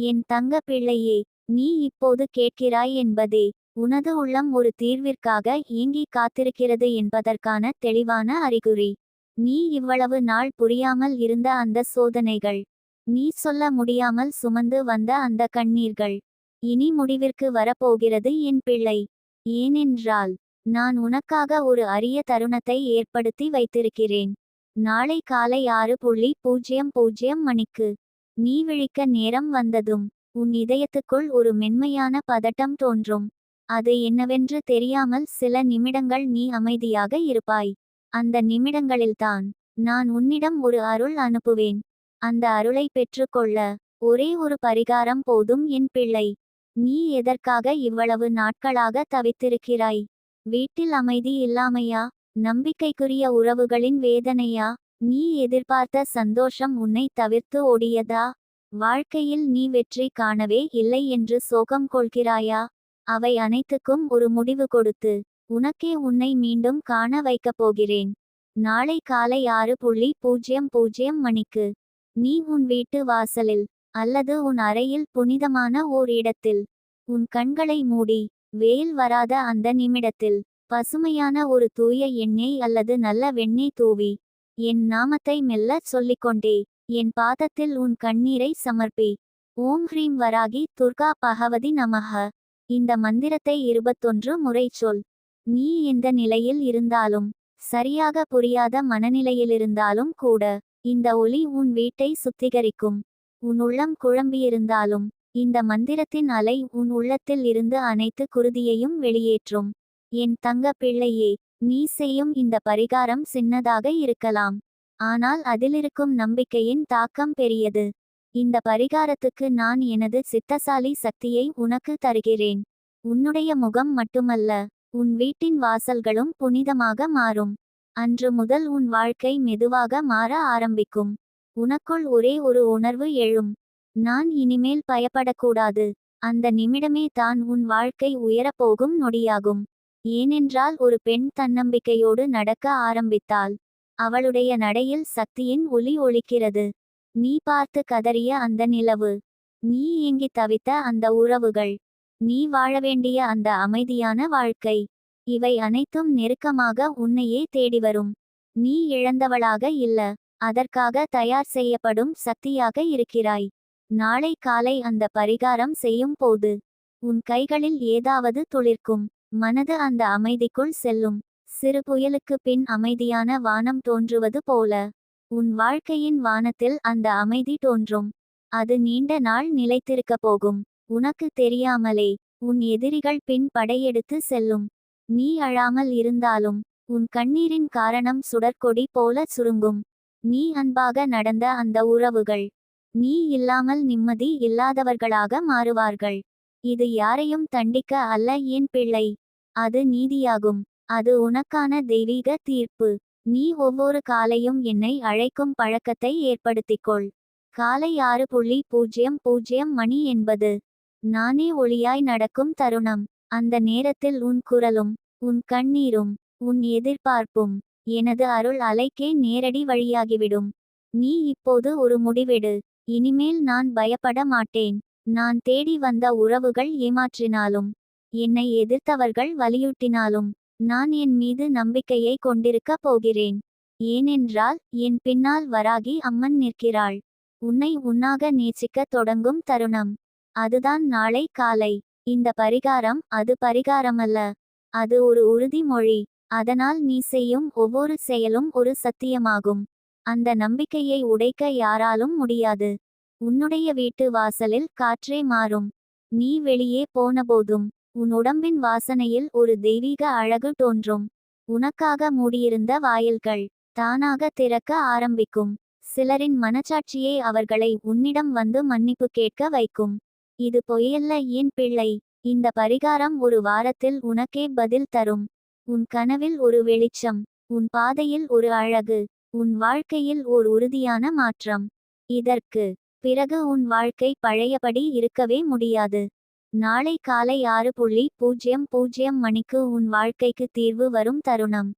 என் தங்க பிள்ளையே நீ இப்போது கேட்கிறாய் என்பதே உனது உள்ளம் ஒரு தீர்விற்காக ஏங்கி காத்திருக்கிறது என்பதற்கான தெளிவான அறிகுறி. நீ இவ்வளவு நாள் புரியாமல் இருந்த அந்த சோதனைகள் நீ சொல்ல முடியாமல் சுமந்து வந்த அந்த கண்ணீர்கள் இனி முடிவிற்கு வரப்போகிறது என் பிள்ளை. ஏனென்றால் நான் உனக்காக ஒரு அரிய தருணத்தை ஏற்படுத்தி வைத்திருக்கிறேன். நாளை காலை ஆறு புள்ளி பூஜ்ஜியம் பூஜ்ஜியம் மணிக்கு நீ விழிக்க நேரம் வந்ததும் உன் இதயத்துக்குள் ஒரு மென்மையான பதட்டம் தோன்றும். அது என்னவென்று தெரியாமல் சில நிமிடங்கள் நீ அமைதியாக இருப்பாய். அந்த நிமிடங்களில்தான் நான் உன்னிடம் ஒரு அருள் அனுப்புவேன். அந்த அருளை பெற்றுக்கொள்ள ஒரே ஒரு பரிகாரம் போதும் என் பிள்ளை. நீ எதற்காக இவ்வளவு நாட்களாக தவித்திருக்கிறாய்? வீட்டில் அமைதி இல்லாமையா? நம்பிக்கைக்குரிய உறவுகளின் வேதனையா? நீ எதிர்பார்த்த சந்தோஷம் உன்னை தவிர்த்து ஓடியதா? வாழ்க்கையில் நீ வெற்றி காணவே இல்லை என்று சோகம் கொள்கிறாயா? அவை அனைத்துக்கும் ஒரு முடிவு கொடுத்து உனக்கே உன்னை மீண்டும் காண வைக்கப் போகிறேன். நாளை காலை ஆறு புள்ளி பூஜ்ஜியம் பூஜ்ஜியம் மணிக்கு நீ உன் வீட்டு வாசலில் அல்லது உன் அறையில் புனிதமான ஓர் இடத்தில். உன் கண்களை மூடி வெயில் வராத அந்த நிமிடத்தில் பசுமையான ஒரு தூய எண்ணெய் அல்லது நல்ல வெண்ணெய் தூவி என் நாமத்தை மெல்ல சொல்லிக்கொண்டே என் பாதத்தில் உன் கண்ணீரை சமர்ப்பி. ஓம் ஹ்ரீம் வராகி துர்கா பகவதி நமக இந்த மந்திரத்தை இருபத்தொன்று முறை சொல். நீ எந்த நிலையில் இருந்தாலும் சரியாக புரியாத மனநிலையிலிருந்தாலும் கூட இந்த ஒளி உன் வீட்டை சுத்திகரிக்கும். உன் உள்ளம் குழம்பியிருந்தாலும் இந்த மந்திரத்தின் அலை உன் உள்ளத்தில் இருந்து அனைத்து குருதியையும் வெளியேற்றும். என் தங்க பிள்ளையே நீ செய்யும் இந்த பரிகாரம் சின்னதாக இருக்கலாம். ஆனால் அதிலிருக்கும் நம்பிக்கையின் தாக்கம் பெரியது. இந்த பரிகாரத்துக்கு நான் எனது சித்தசாலி சக்தியை உனக்கு தருகிறேன். உன்னுடைய முகம் மட்டுமல்ல உன் வீட்டின் வாசல்களும் புனிதமாக மாறும். அன்று முதல் உன் வாழ்க்கை மெதுவாக மாற ஆரம்பிக்கும். உனக்குள் ஒரே ஒரு உணர்வு எழும். நான் இனிமேல் பயப்படக்கூடாது. அந்த நிமிடமே தான் உன் வாழ்க்கை உயரப்போகும் நொடியாகும். ஏனென்றால் ஒரு பெண் தன்னம்பிக்கையோடு நடக்க ஆரம்பித்தாள். அவளுடைய நடையில் சக்தியின் ஒலி ஒளிக்கிறது நீ பார்த்து கதறிய அந்த நிலவு. நீ ஏங்கி தவித்த அந்த உறவுகள். நீ வாழ வேண்டிய அந்த அமைதியான வாழ்க்கை. இவை அனைத்தும் நெருக்கமாக உன்னையே தேடி வரும். நீ இழந்தவளாக இல்ல. அதற்காக தயார் செய்யப்படும் சக்தியாக இருக்கிறாய். நாளை காலை அந்த பரிகாரம் செய்யும் போது உன் கைகளில் ஏதாவது துளிர்க்கும். மனது அந்த அமைதிக்குள் செல்லும். சிறு புயலுக்கு பின் அமைதியான வானம் தோன்றுவது போல. உன் வாழ்க்கையின் வானத்தில் அந்த அமைதி தோன்றும். அது நீண்ட நாள் நிலைத்திருக்கப் போகும். உனக்கு தெரியாமலே உன் எதிரிகள் பின் படையெடுத்து செல்லும். நீ அழாமல் இருந்தாலும் உன் கண்ணீரின் காரணம் சுடற்கொடி போல சுருங்கும். நீ அன்பாக நடந்த அந்த உறவுகள். நீ இல்லாமல் நிம்மதி இல்லாதவர்களாக மாறுவார்கள். இது யாரையும் தண்டிக்க அல்ல என் பிள்ளை. அது நீதியாகும். அது உனக்கான தெய்வீக தீர்ப்பு. நீ ஒவ்வொரு காலையும் என்னை அழைக்கும் பழக்கத்தை ஏற்படுத்திக்கொள். காலை ஆறு புள்ளி பூஜ்ஜியம் பூஜ்ஜியம் மணி என்பது. நானே ஒளியாய் நடக்கும் தருணம். அந்த நேரத்தில் உன் குரலும் உன் கண்ணீரும் உன் எதிர்பார்ப்பும் எனது அருள் அலைக்கே நேரடி வழியாகிவிடும். நீ இப்போது ஒரு முடிவெடு. இனிமேல் நான் பயப்பட மாட்டேன். நான் தேடி வந்த உறவுகள் ஏமாற்றினாலும் என்னை எதிர்த்தவர்கள் வலியுறுத்தினாலும் நான் என் மீது நம்பிக்கையை கொண்டிருக்க போகிறேன். ஏனென்றால் என் பின்னால் வராகி அம்மன் நிற்கிறாள். உன்னை உன்னாக நேசிக்க தொடங்கும் தருணம். அதுதான் நாளை காலை. இந்த பரிகாரம் அது பரிகாரமல்ல. அது ஒரு உறுதிமொழி அதனால் நீ செய்யும் ஒவ்வொரு செயலும் ஒரு சத்தியமாகும். அந்த நம்பிக்கையை உடைக்க யாராலும் முடியாது. உன்னுடைய வீட்டு வாசலில் காற்றே மாறும். நீ வெளியே போனபோதும் உன் உடம்பின் வாசனையில் ஒரு தெய்வீக அழகு தோன்றும். உனக்காக மூடியிருந்த வாயில்கள் தானாக திறக்க ஆரம்பிக்கும். சிலரின் மனச்சாட்சியே அவர்களை உன்னிடம் வந்து மன்னிப்பு கேட்க வைக்கும். இது பொய்யல்ல ஏன் பிள்ளை? இந்த பரிகாரம் ஒரு வாரத்தில் உனக்கே பதில் தரும். உன் கனவில் ஒரு வெளிச்சம் உன் பாதையில் ஒரு அழகு உன் வாழ்க்கையில் ஓர் உறுதியான மாற்றம். இதற்கு பிறகு உன் வாழ்க்கை பழையபடி இருக்கவே முடியாது. நாளை காலை ஆறு புள்ளி பூஜ்ஜியம் பூஜ்ஜியம் மணிக்கு உன் வாழ்க்கைக்கு தீர்வு வரும் தருணம்.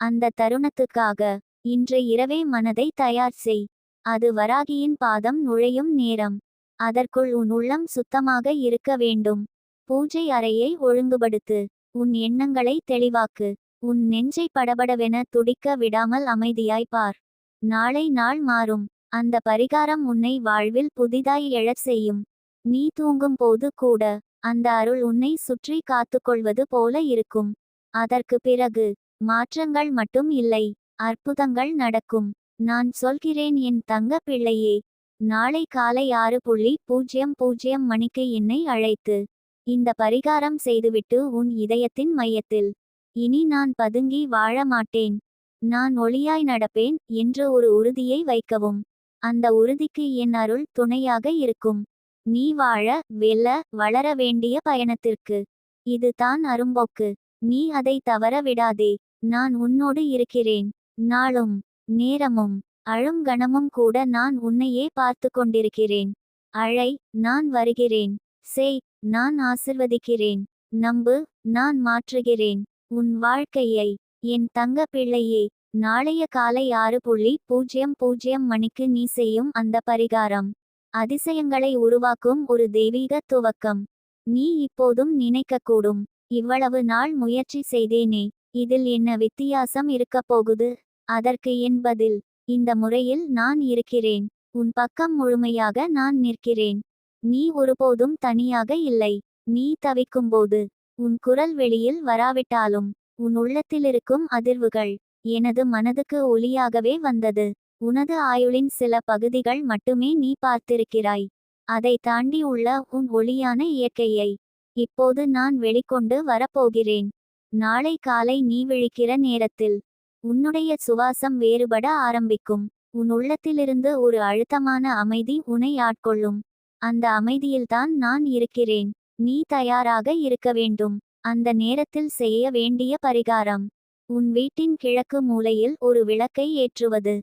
அந்த தருணத்துக்காக இன்று இரவே மனதை தயார் செய். அது வராகியின் பாதம் நுழையும் நேரம். அதற்குள் உன் உள்ளம் சுத்தமாக இருக்க வேண்டும். பூஜை அறையை ஒழுங்குபடுத்து. உன் எண்ணங்களை தெளிவாக்கு. உன் நெஞ்சை படபடவென துடிக்க விடாமல் அமைதியாய் பார். நாளை நாள் மாறும். அந்த பரிகாரம் உன்னை வாழ்வில் புதிதாய் எழச் செய்யும். நீ தூங்கும் போது கூட அந்த அருள் உன்னை சுற்றி காத்துக்கொள்வது போல இருக்கும். அதற்கு பிறகு மாற்றங்கள் மட்டும் இல்லை அற்புதங்கள் நடக்கும். நான் சொல்கிறேன் என் தங்க பிள்ளையே நாளை காலை ஆறு புள்ளி பூஜ்ஜியம் பூஜ்ஜியம் மணிக்கு என்னை அழைத்து இந்த பரிகாரம் செய்துவிட்டு உன் இதயத்தின் மையத்தில். இனி நான் பதுங்கி வாழ மாட்டேன். நான் ஒளியாய் நடப்பேன் என்று ஒரு உறுதியை வைக்கவும். அந்த உறுதிக்கு என் அருள் துணையாக இருக்கும். நீ வாழ வெல்ல வளர வேண்டிய பயணத்திற்கு. இதுதான் அரும்போக்கு. நீ அதை தவற விடாதே. நான் உன்னோடு இருக்கிறேன். நாளும் நேரமும் அழும் கணமும் கூட நான் உன்னையே பார்த்து கொண்டிருக்கிறேன். அழை நான் வருகிறேன். செய் நான் ஆசிர்வதிக்கிறேன். நம்பு நான் மாற்றுகிறேன். உன் வாழ்க்கையை என் தங்க பிள்ளையே நாளைய காலை ஆறு புள்ளி பூஜ்ஜியம் பூஜ்ஜியம் மணிக்கு நீ செய்யும் அந்த பரிகாரம். அதிசயங்களை உருவாக்கும் ஒரு தெய்வீக துவக்கம். நீ இப்போதும் நினைக்கக்கூடும். இவ்வளவு நாள் முயற்சி செய்தேனே. இதில் என்ன வித்தியாசம் இருக்கப் போகுது? அதற்கு என் பதில். இந்த முறையில் நான் இருக்கிறேன். உன் பக்கம் முழுமையாக நான் நிற்கிறேன். நீ ஒருபோதும் தனியாக இல்லை. நீ தவிக்கும்போது உன் குரல் வெளியில் வராவிட்டாலும் உன் உள்ளத்திலிருக்கும் அதிர்வுகள் எனது மனதுக்கு ஒளியாகவே வந்தது. உனது ஆயுளின் சில பகுதிகள் மட்டுமே நீ பார்த்திருக்கிறாய். அதை தாண்டி உள்ள உன் ஒளியான இயற்கையை இப்போது நான் வெளிக்கொண்டு வரப்போகிறேன். நாளை காலை நீ விழிக்கிற நேரத்தில் உன்னுடைய சுவாசம் வேறுபட ஆரம்பிக்கும். உன் உள்ளத்திலிருந்து ஒரு அழுத்தமான அமைதி உனை ஆட்கொள்ளும். அந்த அமைதியில்தான் நான் இருக்கிறேன். நீ தயாராக இருக்க வேண்டும். அந்த நேரத்தில் செய்ய வேண்டிய பரிகாரம். உன் வீட்டின் கிழக்கு மூலையில் ஒரு விளக்கை ஏற்றுவது.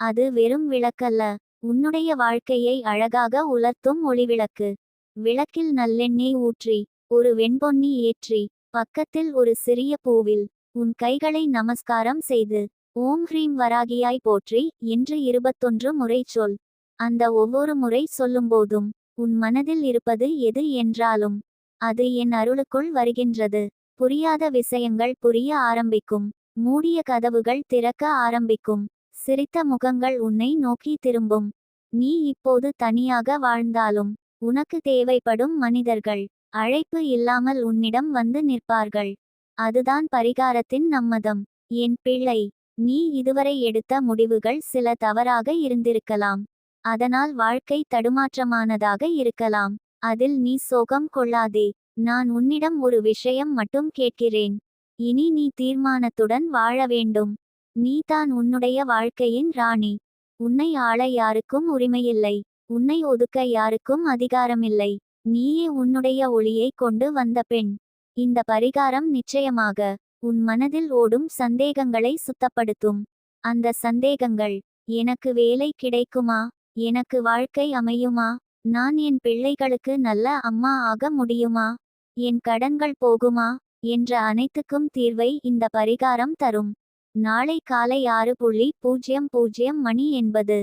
அது வெறும் விளக்கல்ல. உன்னுடைய வாழ்க்கையை அழகாக உலர்த்தும் ஒளிவிளக்கு. விளக்கில் நல்லெண்ணெய் ஊற்றி ஒரு வெண்பொன்னி ஏற்றி பக்கத்தில் ஒரு சிறிய பூவில் உன் கைகளை நமஸ்காரம் செய்து ஓம் ஹ்ரீம் வராகியாய் போற்றி என்று இருபத்தொன்று முறை சொல். அந்த ஒவ்வொரு முறை சொல்லும்போதும் உன் மனதில் இருப்பது எது என்றாலும் அது என் அருளுக்குள் வருகின்றது. புரியாத விஷயங்கள் புரிய ஆரம்பிக்கும். மூடிய கதவுகள் திறக்க ஆரம்பிக்கும். சிரித்த முகங்கள் உன்னை நோக்கி திரும்பும். நீ இப்போது தனியாக வாழ்ந்தாலும் உனக்கு தேவைப்படும் மனிதர்கள். அழைப்பு இல்லாமல் உன்னிடம் வந்து நிற்பார்கள். அதுதான் பரிகாரத்தின் நம்மதம் என் பிள்ளை நீ இதுவரை எடுத்த முடிவுகள் சில தவறாக இருந்திருக்கலாம். அதனால் வாழ்க்கை தடுமாற்றமானதாக இருக்கலாம். அதில் நீ சோகம் கொள்ளாதே. நான் உன்னிடம் ஒரு விஷயம் மட்டும் கேட்கிறேன். இனி நீ தீர்மானத்துடன் வாழ வேண்டும். நீதான் உன்னுடைய வாழ்க்கையின் ராணி. உன்னை ஆள யாருக்கும் உரிமையில்லை. உன்னை ஒதுக்க யாருக்கும் அதிகாரமில்லை. நீயே உன்னுடைய ஒளியை கொண்டு வந்த பெண். இந்த பரிகாரம் நிச்சயமாக உன் மனதில் ஓடும் சந்தேகங்களை சுத்தப்படுத்தும். அந்த சந்தேகங்கள் எனக்கு வேலை கிடைக்குமா? எனக்கு வாழ்க்கை அமையுமா? நான் என் பிள்ளைகளுக்கு நல்ல அம்மா ஆக முடியுமா? என் கடன்கள் போகுமா? என்ற அனைத்துக்கும் தீர்வை இந்த பரிகாரம் தரும். நாளை காலை ஆறு புள்ளி பூஜ்ஜியம் பூஜ்ஜியம் மணி என்பது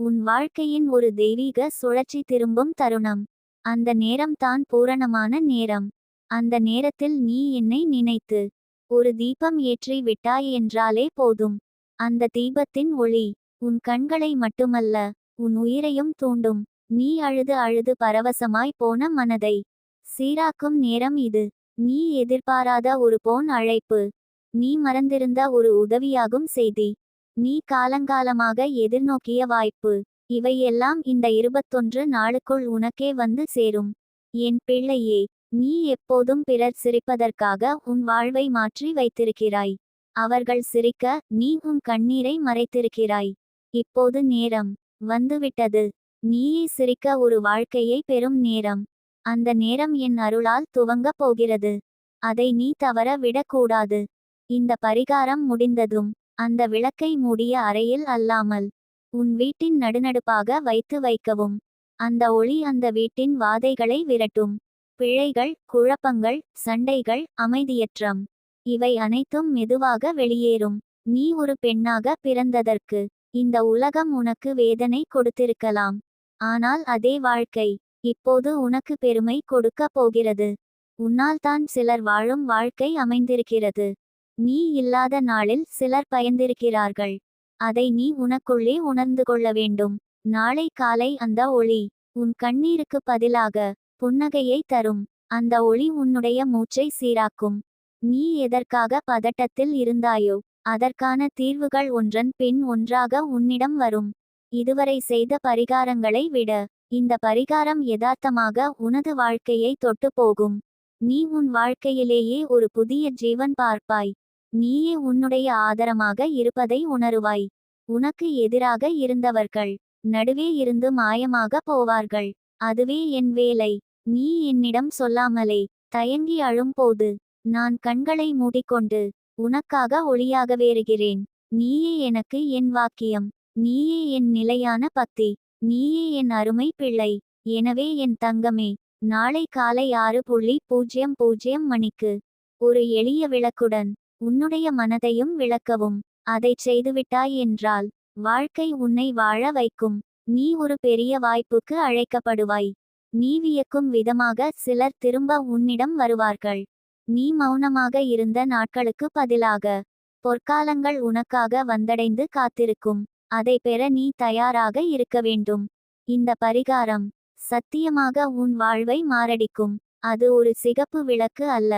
உன் வாழ்க்கையின் ஒரு தெய்வீக சுழற்சி திரும்பும் தருணம். அந்த நேரம் தான் பூரணமான நேரம். அந்த நேரத்தில் நீ என்னை நினைத்து ஒரு தீபம் ஏற்றி விட்டாய் என்றாலே போதும். அந்த தீபத்தின் ஒளி உன் கண்களை மட்டுமல்ல உன் உயிரையும் தூண்டும். நீ அழுது அழுது பரவசமாய் போன மனதை சீராக்கும் நேரம் இது. நீ எதிர்பாராத ஒரு போன் அழைப்பு. நீ மறந்திருந்த ஒரு உதவியாகும் செய்தி. நீ காலங்காலமாக எதிர்நோக்கிய வாய்ப்பு. இவையெல்லாம் இந்த இருபத்தொன்று நாளுக்குள் உனக்கே வந்து சேரும். என் பிள்ளையே நீ எப்போதும் பிறர் சிரிப்பதற்காக உன் வாழ்வை மாற்றி வைத்திருக்கிறாய். அவர்கள் சிரிக்க நீ உன் கண்ணீரை மறைத்திருக்கிறாய். இப்போது நேரம். வந்துவிட்டது. நீயே சிரிக்க ஒரு வாழ்க்கையை பெறும் நேரம். அந்த நேரம் என் அருளால் துவங்கப் போகிறது. அதை நீ தவற விடக்கூடாது. இந்த பரிகாரம் முடிந்ததும் அந்த விளக்கை மூடிய அறையில் அல்லாமல் உன் வீட்டின் நடுநடுப்பாக வைத்து வைக்கவும். அந்த ஒளி அந்த வீட்டின் வாதைகளை விரட்டும். பிழைகள் குழப்பங்கள் சண்டைகள் அமைதியற்றம். இவை அனைத்தும் மெதுவாக வெளியேறும். நீ ஒரு பெண்ணாக பிறந்ததற்கு இந்த உலகம் உனக்கு வேதனை கொடுத்திருக்கலாம். ஆனால் அதே வாழ்க்கை இப்போது உனக்கு பெருமை கொடுக்க போகிறது. உன்னால் தான் சிலர் வாழும் வாழ்க்கை அமைந்திருக்கிறது. நீ இல்லாத நாளில் சிலர் பயந்திருக்கிறார்கள். அதை நீ உனக்குள்ளே உணர்ந்து கொள்ள வேண்டும். நாளை காலை அந்த ஒளி உன் கண்ணீருக்கு பதிலாக புன்னகையை தரும். அந்த ஒளி உன்னுடைய மூச்சை சீராக்கும். நீ எதற்காக பதட்டத்தில் இருந்தாயோ அதற்கான தீர்வுகள் ஒன்றன் பின் ஒன்றாக உன்னிடம் வரும். இதுவரை செய்த பரிகாரங்களை விட இந்த பரிகாரம் யதார்த்தமாக உனது வாழ்க்கையை தொட்டு போகும். நீ உன் வாழ்க்கையிலேயே ஒரு புதிய ஜீவன் பார்ப்பாய். நீயே உன்னுடைய ஆதரமாக இருப்பதை உணருவாய். உனக்கு எதிராக இருந்தவர்கள் நடுவே இருந்து மாயமாக போவார்கள். அதுவே என் வேலை. நீ என்னிடம் சொல்லாமலே தயங்கி அழும்போது நான் கண்களை மூடிக்கொண்டு உனக்காக ஒளியாக வேறுகிறேன். நீயே எனக்கு என் வாக்கியம். நீயே என் நிலையான பக்தி. நீயே என் அருமை பிள்ளை எனவே என் தங்கமே நாளை காலை ஆறு புள்ளி பூஜ்ஜியம் பூஜ்ஜியம் மணிக்கு ஒரு எளிய விளக்குடன் உன்னுடைய மனதையும் விளக்கவும் அதைச் செய்துவிட்டாய் என்றால் வாழ்க்கை உன்னை வாழ வைக்கும் நீ ஒரு பெரிய வாய்ப்புக்கு அழைக்கப்படுவாய். நீ வியக்கும் விதமாக சிலர் திரும்ப உன்னிடம் வருவார்கள். நீ மௌனமாக இருந்த நாட்களுக்கு பதிலாக பொற்காலங்கள் உனக்காக வந்தடைந்து காத்திருக்கும். அதை பெற நீ தயாராக இருக்க வேண்டும். இந்த பரிகாரம் சத்தியமாக உன் வாழ்வை மாரடிக்கும். அது ஒரு சிகப்பு விளக்கு அல்ல.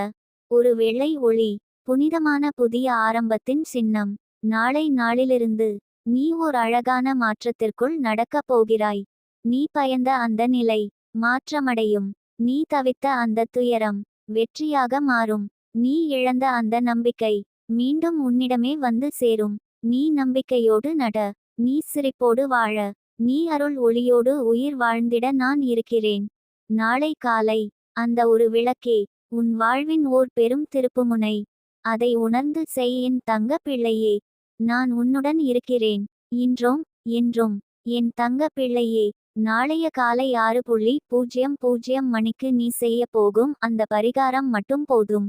ஒரு வெள்ளை ஒளி புனிதமான புதிய ஆரம்பத்தின் சின்னம். நாளை நாளிலிருந்து நீ ஓர் அழகான மாற்றத்திற்குள் நடக்கப் போகிறாய். நீ பயந்த அந்த நிலை மாற்றமடையும். நீ தவித்த அந்த துயரம் வெற்றியாக மாறும். நீ இழந்த அந்த நம்பிக்கை மீண்டும் உன்னிடமே வந்து சேரும். நீ நம்பிக்கையோடு நட. நீ சிரிப்போடு வாழ நீ அருள் ஒளியோடு உயிர் வாழ்ந்திட நான் இருக்கிறேன். நாளை காலை அந்த ஒரு விளக்கே உன் வாழ்வின் ஓர் பெரும் திருப்புமுனை. அதை உணர்ந்து செய் என் தங்க பிள்ளையே நான் உன்னுடன் இருக்கிறேன். இன்றும் என்றும் என் தங்க பிள்ளையே நாளைய காலை ஆறு புள்ளி பூஜ்ஜியம் பூஜ்ஜியம் மணிக்கு நீ செய்ய போகும் அந்த பரிகாரம் மட்டும் போதும்.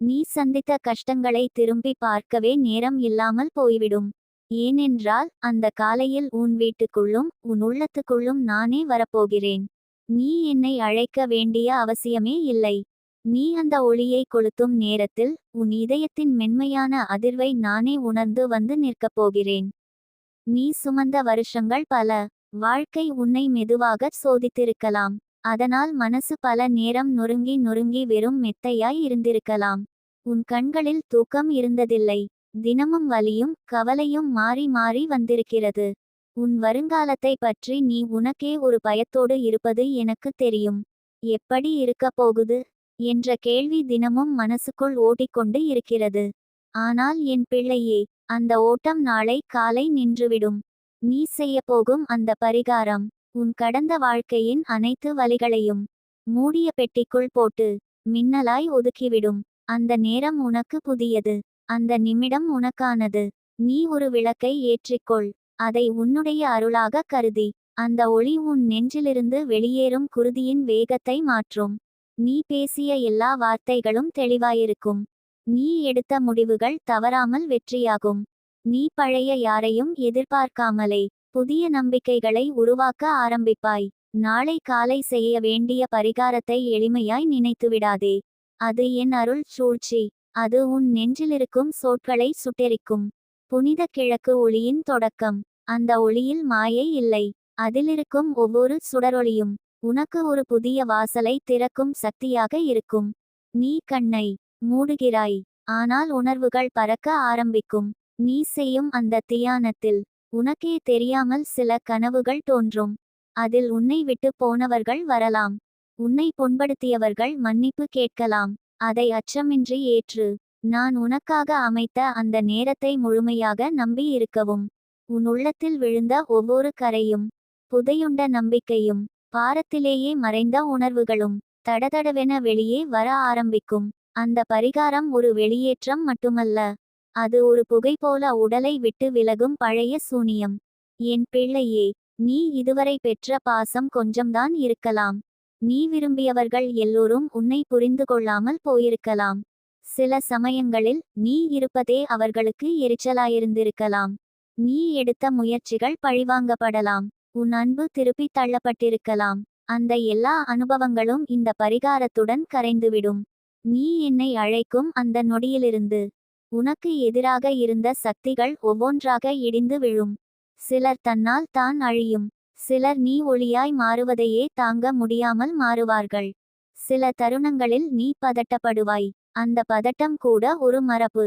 நீ சந்தித்த கஷ்டங்களை திரும்பி பார்க்கவே நேரம் இல்லாமல் போய்விடும். ஏனென்றால் அந்த காலையில் உன் வீட்டுக்குள்ளும் உன் உள்ளத்துக்குள்ளும் நானே வரப்போகிறேன். நீ என்னை அழைக்க வேண்டிய அவசியமே இல்லை. நீ அந்த ஒளியை கொளுத்தும் நேரத்தில் உன் இதயத்தின் மென்மையான அதிர்வை நானே உணர்ந்து வந்து நிற்கப் போகிறேன். நீ சுமந்த வருஷங்கள் பல வாழ்க்கை உன்னை மெதுவாக சோதித்திருக்கலாம். அதனால் மனசு பல நேரம் நொறுங்கி நொறுங்கி வெறும் மெத்தையாய் இருந்திருக்கலாம். உன் கண்களில் தூக்கம் இருந்ததில்லை. தினமும் வலியும் கவலையும் மாறி மாறி வந்திருக்கிறது. உன் வருங்காலத்தை பற்றி நீ உனக்கே ஒரு பயத்தோடு இருப்பது எனக்கு தெரியும். எப்படி இருக்கப் போகுது? என்ற கேள்வி தினமும் மனசுக்குள் ஓடிக்கொண்டு இருக்கிறது. ஆனால் என் பிள்ளையே அந்த ஓட்டம் நாளை காலை நின்றுவிடும். நீ செய்ய போகும் அந்த பரிகாரம் உன் கடந்த வாழ்க்கையின் அனைத்து வலிகளையும் மூடிய பெட்டிக்குள் போட்டு மின்னலாய் ஒதுக்கிவிடும். அந்த நேரம் உனக்கு புதியது. அந்த நிமிடம் உனக்கானது. நீ ஒரு விளக்கை ஏற்றிக்கொள். அதை உன்னுடைய அருளாக கருதி. அந்த ஒளி உன் நெஞ்சிலிருந்து வெளியேறும் குருதியின் வேகத்தை மாற்றும். நீ பேசிய எல்லா வார்த்தைகளும் தெளிவாயிருக்கும். நீ எடுத்த முடிவுகள் தவறாமல் வெற்றியாகும். நீ பழைய யாரையும் எதிர்பார்க்காமலே புதிய நம்பிக்கைகளை உருவாக்க ஆரம்பிப்பாய். நாளை காலை செய்ய வேண்டிய பரிகாரத்தை எளிமையாய் நினைத்துவிடாதே. அது என் அருள் சூழ்ச்சி. அது உன் நெஞ்சிலிருக்கும் சோட்களை சுட்டெரிக்கும். புனித கிழக்கு ஒளியின் தொடக்கம். அந்த ஒளியில் மாயை இல்லை. அதிலிருக்கும் ஒவ்வொரு சுடரொளியும் உனக்கு ஒரு புதிய வாசலை திறக்கும் சக்தியாக இருக்கும். நீ கண்ணை மூடுகிறாய். ஆனால் உணர்வுகள் பறக்க ஆரம்பிக்கும். நீ செய்யும் அந்த தியானத்தில் உனக்கே தெரியாமல் சில கனவுகள் தோன்றும். அதில் உன்னை விட்டு போனவர்கள் வரலாம். உன்னை புண்படுத்தியவர்கள் மன்னிப்பு கேட்கலாம். அதை அச்சமின்றி ஏற்று நான் உனக்காக அமைத்த அந்த நேரத்தை முழுமையாக நம்பி இருக்கவும். உன் உள்ளத்தில் விழுந்த ஒவ்வொரு கரையும் புதையுண்ட நம்பிக்கையும் பாரத்திலேயே மறைந்த உணர்வுகளும் தடதடவென வெளியே வர ஆரம்பிக்கும். அந்த பரிகாரம் ஒரு வெளியேற்றம் மட்டுமல்ல அது ஒரு புகை போல உடலை விட்டு விலகும் பழைய சூனியம். என் பிள்ளையே நீ இதுவரை பெற்ற பாசம் கொஞ்சம்தான் இருக்கலாம். நீ விரும்பியவர்கள் எல்லோரும் உன்னை புரிந்து கொள்ளாமல் போயிருக்கலாம். சில சமயங்களில் நீ இருப்பதே அவர்களுக்கு எரிச்சலாயிருந்திருக்கலாம். நீ எடுத்த முயற்சிகள் பழிவாங்கப்படலாம். உன் அன்பு திருப்பி தள்ளப்பட்டிருக்கலாம். அந்த எல்லா அனுபவங்களும் இந்த பரிகாரத்துடன் கரைந்துவிடும். நீ என்னை அழைக்கும் அந்த நொடியிலிருந்து உனக்கு எதிராக இருந்த சக்திகள் ஒவ்வொன்றாக இடிந்து விழும். சிலர் தன்னால் தான் அழியும். சிலர் நீ ஒளியாய் மாறுவதையே தாங்க முடியாமல் மாறுவார்கள். சில தருணங்களில் நீ பதட்டப்படுவாய். அந்த பதட்டம் கூட ஒரு மரபு.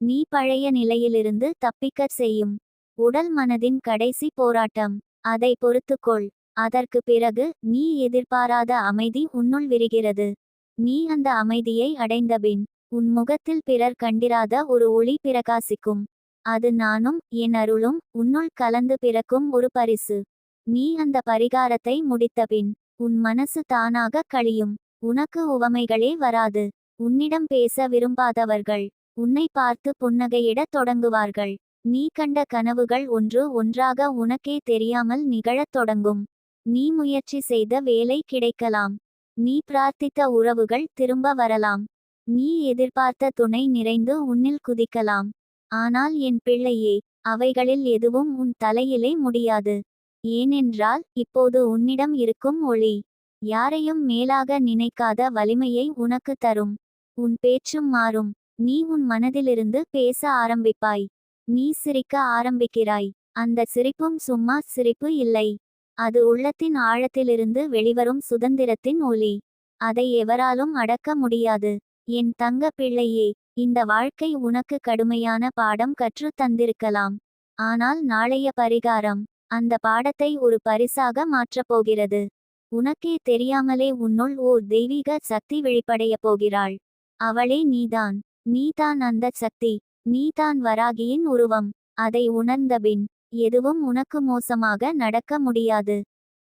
நீ பழைய நிலையிலிருந்து தப்பிக்கச் செய்யும். உடல் மனதின் கடைசி போராட்டம். அதை பொறுத்துக்கொள். அதற்கு பிறகு நீ எதிர்பாராத அமைதி உன்னுள் விரிகிறது. நீ அந்த அமைதியை அடைந்தபின் உன் முகத்தில் பிறர் கண்டிராத ஒரு ஒளி பிரகாசிக்கும். அது நானும் என் அருளும் உன்னுள் கலந்து பிறக்கும் ஒரு பரிசு. நீ அந்த பரிகாரத்தை முடித்தபின் உன் மனசு தானாக கழியும். உனக்கு உவமைகளே வராது. உன்னிடம் பேச விரும்பாதவர்கள் உன்னை பார்த்து புன்னகையிடத் தொடங்குவார்கள். நீ கண்ட கனவுகள் ஒன்று ஒன்றாக உனக்கே தெரியாமல் நிகழத் தொடங்கும். நீ முயற்சி செய்த வேலை கிடைக்கலாம். நீ பிரார்த்தித்த உறவுகள் திரும்ப வரலாம். நீ எதிர்பார்த்த துணை நிறைந்து உன்னில் குதிக்கலாம். ஆனால் என் பிள்ளையே அவைகளில் எதுவும் உன் தலையிலே முடியாது. ஏனென்றால் இப்போது உன்னிடம் இருக்கும் ஒளி யாரையும் மேலாக நினைக்காத வலிமையை உனக்கு தரும். உன் பேச்சும் மாறும். நீ உன் மனதிலிருந்து பேச ஆரம்பிப்பாய். நீ சிரிக்க ஆரம்பிக்கிறாய். அந்த சிரிப்பும் சும்மா சிரிப்பு இல்லை. அது உள்ளத்தின் ஆழத்திலிருந்து வெளிவரும் சுதந்திரத்தின் ஒலி அதை எவராலும் அடக்க முடியாது. என் தங்க பிள்ளையே இந்த வாழ்க்கை உனக்கு கடுமையான பாடம் கற்றுத் தந்திருக்கலாம். ஆனால் நாளைய பரிகாரம். அந்த பாடத்தை ஒரு பரிசாக மாற்றப் போகிறது. உனக்கே தெரியாமலே உன்னுள் ஓர் தெய்வீக சக்தி வெளிப்படையப் போகிறாள். அவளே நீதான். நீதான் அந்த சக்தி. நீதான் வராகியின் உருவம். அதை உணர்ந்தபின் எதுவும் உனக்கு மோசமாக நடக்க முடியாது.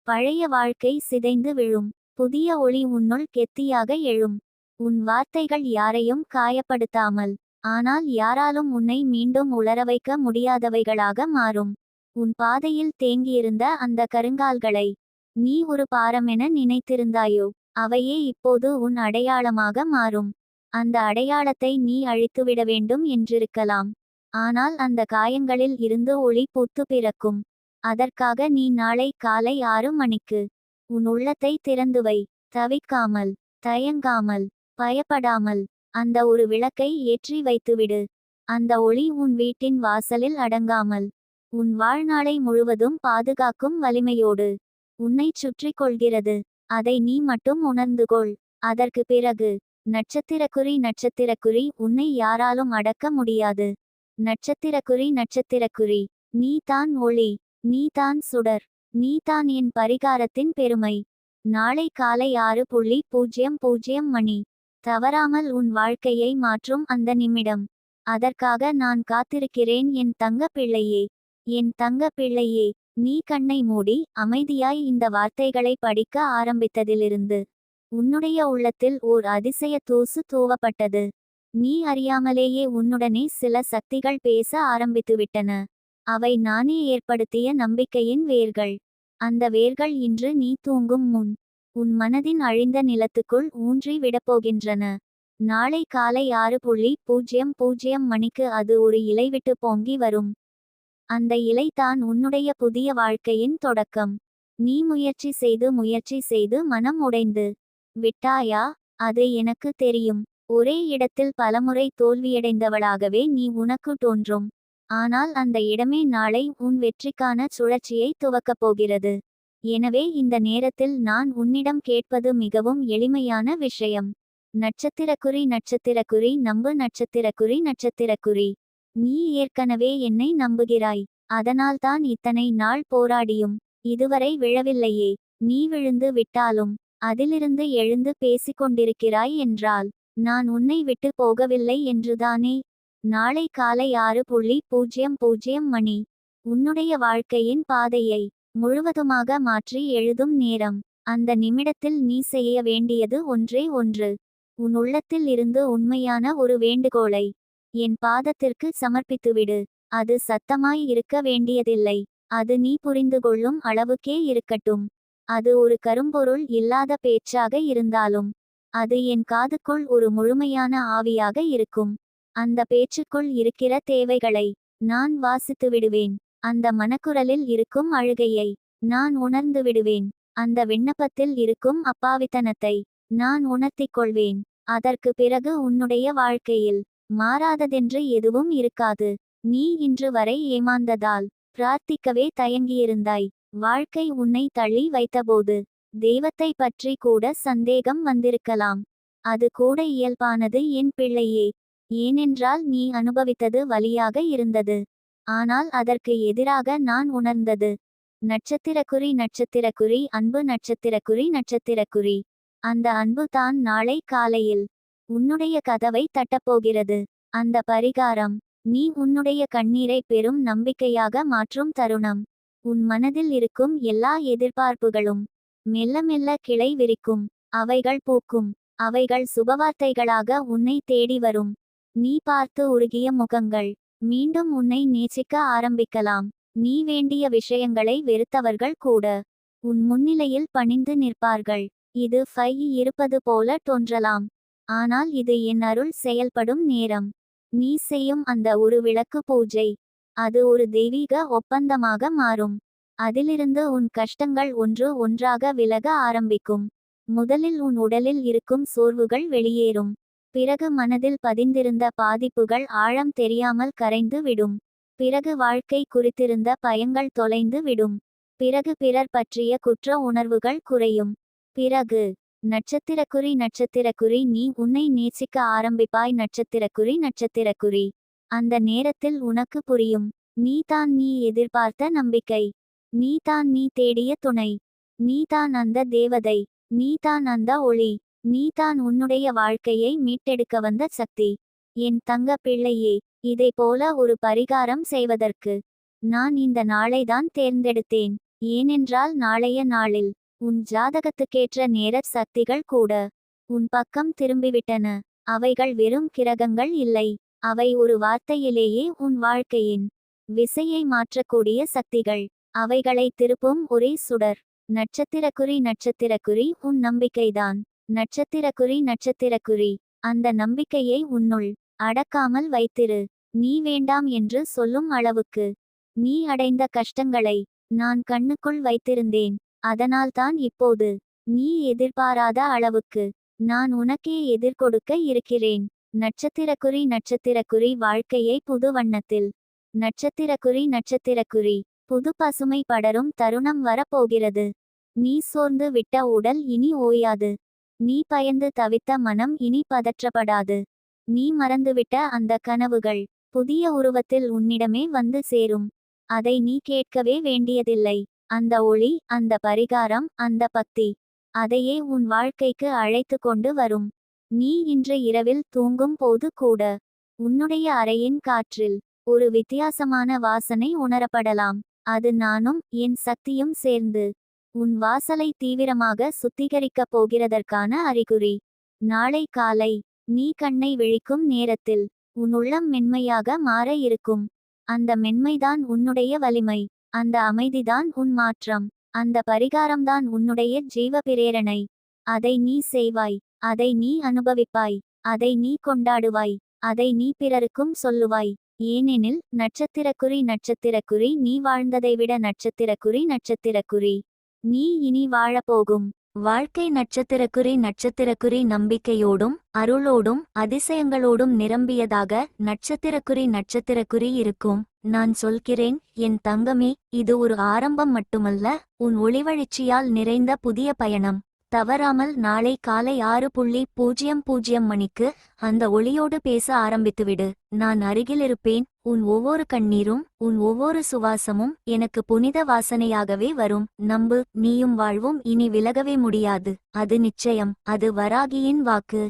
பழைய வாழ்க்கை சிதைந்து விழும். புதிய ஒளி உன்னுள் கெத்தியாக எழும். உன் வார்த்தைகள் யாரையும் காயப்படுத்தாமல் ஆனால் யாராலும் உன்னை மீண்டும் உளர வைக்க முடியாதவைகளாக மாறும். உன் பாதையில் தேங்கியிருந்த அந்த கருங்கால்களை நீ ஒரு பாரமென நினைத்திருந்தாயோ அவையே இப்போது உன் அடையாளமாக மாறும். அந்த அடையாளத்தை நீ அழித்துவிட வேண்டும் என்றிருக்கலாம். ஆனால் அந்த காயங்களில் இருந்து ஒளி பூத்து பிறக்கும். அதற்காக நீ நாளை காலை ஆறு மணிக்கு உன் உள்ளத்தை திறந்துவை தவிக்காமல் தயங்காமல் பயப்படாமல் அந்த ஒரு விளக்கை ஏற்றி வைத்துவிடு. அந்த ஒளி உன் வீட்டின் வாசலில் அடங்காமல் உன் வாழ்நாளை முழுவதும் பாதுகாக்கும் வலிமையோடு உன்னைச் சுற்றி கொள்கிறது அதை நீ மட்டும் உணர்ந்து கொள் அதற்கு பிறகு நட்சத்திரக்குறி நட்சத்திரக்குறி உன்னை யாராலும் அடக்க முடியாது. நட்சத்திரக்குறி நட்சத்திரக்குறி நீ தான் ஒளி நீ தான் சுடர் நீ தான் என் பரிகாரத்தின் பெருமை. நாளை காலை ஆறு புள்ளி பூஜ்ஜியம் பூஜ்ஜியம் மணி. தவறாமல் உன் வாழ்க்கையை மாற்றும் அந்த நிமிடம். அதற்காக நான் காத்திருக்கிறேன் என் தங்க பிள்ளையே என் தங்க பிள்ளையே நீ கண்ணை மூடி அமைதியாய் இந்த வார்த்தைகளை படிக்க ஆரம்பித்ததிலிருந்து உன்னுடைய உள்ளத்தில் ஓர் அதிசய தூசு தூவப்பட்டது. நீ அறியாமலேயே உன்னுடனே சில சக்திகள் பேச ஆரம்பித்துவிட்டன. அவை நானே ஏற்படுத்திய நம்பிக்கையின் வேர்கள். அந்த வேர்கள் இன்று நீ தூங்கும் முன் உன் மனதின் அழிந்த நிலத்துக்குள் ஊன்றி விடப்போகின்றன. நாளை காலை ஆறு புள்ளி பூஜ்ஜியம் பூஜ்ஜியம் மணிக்கு அது ஒரு இலைவிட்டு பொங்கி வரும். அந்த இலை தான் உன்னுடைய புதிய வாழ்க்கையின் தொடக்கம். நீ முயற்சி செய்து முயற்சி செய்து மனம் உடைந்து. விட்டாயா? அது எனக்கு தெரியும். ஒரே இடத்தில் பலமுறை தோல்வியடைந்தவளாகவே நீ உனக்கு தோன்றும். ஆனால் அந்த இடமே நாளை உன் வெற்றிக்கான சுழற்சியை துவக்கப் போகிறது. எனவே இந்த நேரத்தில் நான் உன்னிடம் கேட்பது மிகவும் எளிமையான விஷயம். நட்சத்திரக்குறி நட்சத்திரக்குறி நம்பு நட்சத்திரக்குறி நட்சத்திரக்குறி. நீ ஏற்கனவே என்னை நம்புகிறாய். அதனால்தான் இத்தனை நாள் போராடியும் இதுவரை விழவில்லையே. நீ விழுந்து விட்டாலும் அதிலிருந்து எழுந்து பேசிக்கொண்டிருக்கிறாய் என்றால் நான் உன்னை விட்டு போகவில்லை என்றுதானே? நாளை காலை ஆறு புள்ளி பூஜ்ஜியம் பூஜ்ஜியம் மணி. உன்னுடைய வாழ்க்கையின் பாதையை முழுவதுமாக மாற்றி எழுதும் நேரம். அந்த நிமிடத்தில் நீ செய்ய வேண்டியது ஒன்றே ஒன்று. உன் உள்ளத்தில் இருந்து உண்மையான ஒரு வேண்டுகோளை என் பாதத்திற்கு சமர்ப்பித்துவிடு. அது சத்தமாய் இருக்க வேண்டியதில்லை. அது நீ புரிந்து கொள்ளும் அளவுக்கே இருக்கட்டும். அது ஒரு கரும்பொருள் இல்லாத பேச்சாக இருந்தாலும் அது என் காதுக்குள் ஒரு முழுமையான ஆவியாக இருக்கும். அந்த பேச்சுக்குள் இருக்கிற தேவைகளை நான் வாசித்து விடுவேன். அந்த மனக்குரலில் இருக்கும் அழுகையை நான் உணர்ந்து விடுவேன். அந்த விண்ணப்பத்தில் இருக்கும் அப்பாவித்தனத்தை நான் உணர்த்திக் கொள்வேன். அதற்கு பிறகு உன்னுடைய வாழ்க்கையில் மாறாததென்று எதுவும் இருக்காது. நீ இன்று வரை ஏமாந்ததால் பிரார்த்திக்கவே தயங்கியிருந்தாய். வாழ்க்கை உன்னை தள்ளி வைத்தபோது தெய்வத்தை பற்றி கூட சந்தேகம் வந்திருக்கலாம். அது கூட இயல்பானது என் பிள்ளையே. ஏனென்றால் நீ அனுபவித்தது வலியாக இருந்தது. ஆனால் அதற்கு எதிராக நான் உணர்ந்தது. நட்சத்திரக்குறி நட்சத்திரக்குறி அன்பு நட்சத்திரக்குறி நட்சத்திரக்குறி. அந்த அன்பு தான் நாளை காலையில் உன்னுடைய கதவை தட்டப்போகிறது. அந்த பரிகாரம் நீ உன்னுடைய கண்ணீரை பெரும் நம்பிக்கையாக மாற்றும் தருணம். உன் மனதில் இருக்கும் எல்லா எதிர்பார்ப்புகளும் மெல்ல மெல்ல கிளை விரிக்கும். அவைகள் பூக்கும். அவைகள் சுபவார்த்தைகளாக உன்னை தேடி வரும். நீ பார்த்து உருகிய முகங்கள் மீண்டும் உன்னை நேசிக்க ஆரம்பிக்கலாம். நீ வேண்டிய விஷயங்களை வெறுத்தவர்கள் கூட உன் முன்னிலையில் பணிந்து நிற்பார்கள். இது ஃபை இருப்பது போல தோன்றலாம். ஆனால் இது என் அருள் செயல்படும் நேரம். நீ செய்யும் அந்த ஒரு விளக்கு பூஜை. அது ஒரு தெய்வீக ஒப்பந்தமாக மாறும். அதிலிருந்து உன் கஷ்டங்கள் ஒன்று ஒன்றாக விலக ஆரம்பிக்கும். முதலில் உன் உடலில் இருக்கும் சோர்வுகள் வெளியேறும். பிறகு மனதில் பதிந்திருந்த பாதிப்புகள் ஆழம் தெரியாமல் கரைந்து விடும். பிறகு வாழ்க்கை குறித்திருந்த பயங்கள் தொலைந்து விடும். பிறகு பிறர் பற்றிய குற்ற உணர்வுகள் குறையும். பிறகு நட்சத்திரக்குறி நட்சத்திரக்குறி நீ உன்னை நேசிக்க ஆரம்பிப்பாய். நட்சத்திரக்குறி நட்சத்திரக்குறி. அந்த நேரத்தில் உனக்கு புரியும். நீதான் நீ எதிர்பார்த்த நம்பிக்கை. நீதான் நீ தேடிய துணை. நீதான் அந்த தேவதை. நீதான் அந்த ஒளி. நீதான் உன்னுடைய வாழ்க்கையை மீட்டெடுக்க வந்த சக்தி. என் தங்க பிள்ளையே இதை போல ஒரு பரிகாரம் செய்வதற்கு நான் இந்த நாளைதான் தேர்ந்தெடுத்தேன். ஏனென்றால் நாளைய நாளில் உன் ஜாதகத்துக்கேற்ற நேர சக்திகள் கூட உன் பக்கம் திரும்பிவிட்டன. அவைகள் வெறும் கிரகங்கள் இல்லை. அவை ஒரு வார்த்தையிலேயே உன் வாழ்க்கையின் விசையை மாற்றக்கூடிய சக்திகள். அவைகளை திருப்பும் ஒரே சுடர். நட்சத்திரக்குறி நட்சத்திரக்குறி உன் நம்பிக்கைதான். நட்சத்திரக்குறி நட்சத்திரக்குறி அந்த நம்பிக்கையை உன்னுள் அடக்காமல் வைத்திரு. நீ வேண்டாம் என்று சொல்லும் அளவுக்கு நீ அடைந்த கஷ்டங்களை நான் கண்ணுக்குள் வைத்திருந்தேன். அதனால்தான் இப்போது நீ எதிர்பாராத அளவுக்கு நான் உனக்கே எதிர்கொடுக்க இருக்கிறேன். நட்சத்திரக்குறி நட்சத்திரக்குறி வாழ்க்கையை புது வண்ணத்தில். நட்சத்திரக்குறி நட்சத்திரக்குறி புது பசுமை படரும் தருணம் வரப்போகிறது. நீ சோர்ந்து விட்ட உடல் இனி ஓயாது. நீ பயந்து தவித்த மனம் இனி பதற்றப்படாது. நீ மறந்துவிட்ட அந்த கனவுகள் புதிய உருவத்தில் உன்னிடமே வந்து சேரும். அதை நீ கேட்கவே வேண்டியதில்லை. அந்த ஒளி அந்த பரிகாரம் அந்த பக்தி அதையே உன் வாழ்க்கைக்கு அழைத்து கொண்டு வரும். நீ இன்று இரவில் தூங்கும் போது கூட உன்னுடைய அறையின் காற்றில் ஒரு வித்தியாசமான வாசனை உணரப்படலாம். அது நானும் என் சக்தியும் சேர்ந்து உன் வாசலை தீவிரமாக சுத்திகரிக்கப் போகிறதற்கான அறிகுறி. நாளை காலை நீ கண்ணை விழிக்கும் நேரத்தில் உன் உள்ளம் மென்மையாக மாற இருக்கும். அந்த மென்மைதான் உன்னுடைய வலிமை. அந்த அமைதிதான் உன் மாற்றம். அந்த பரிகாரம்தான் உன்னுடைய ஜீவ பிரேரணை அதை நீ செய்வாய். அதை நீ அனுபவிப்பாய். அதை நீ கொண்டாடுவாய். அதை நீ பிறருக்கும் சொல்லுவாய். ஏனெனில் நட்சத்திரக்குறி நட்சத்திரக்குறி நீ வாழ்ந்ததை விட நட்சத்திரக்குறி நட்சத்திரக்குறி. நீ இனி வாழப்போகும். வாழ்க்கை நட்சத்திரக்குறி நட்சத்திரக்குறி நம்பிக்கையோடும் அருளோடும் அதிசயங்களோடும் நிரம்பியதாக நட்சத்திரக்குறி நட்சத்திரக்குறி இருக்கும். நான் சொல்கிறேன் என் தங்கமே இது ஒரு ஆரம்பம் மட்டுமல்ல உன் ஒளிவழிச்சியால் நிறைந்த புதிய பயணம். தவறாமல் நாளை காலை ஆறு புள்ளி பூஜ்ஜியம் பூஜ்ஜியம் மணிக்கு அந்த ஒளியோடு பேச ஆரம்பித்துவிடு. நான் அருகில் இருப்பேன் உன் ஒவ்வொரு கண்ணீரும் உன் ஒவ்வொரு சுவாசமும் எனக்கு புனித வாசனையாகவே வரும். நம்பு நீயும் வாழ்வும் இனி விலகவே முடியாது. அது நிச்சயம் அது வராகியின் வாக்கு.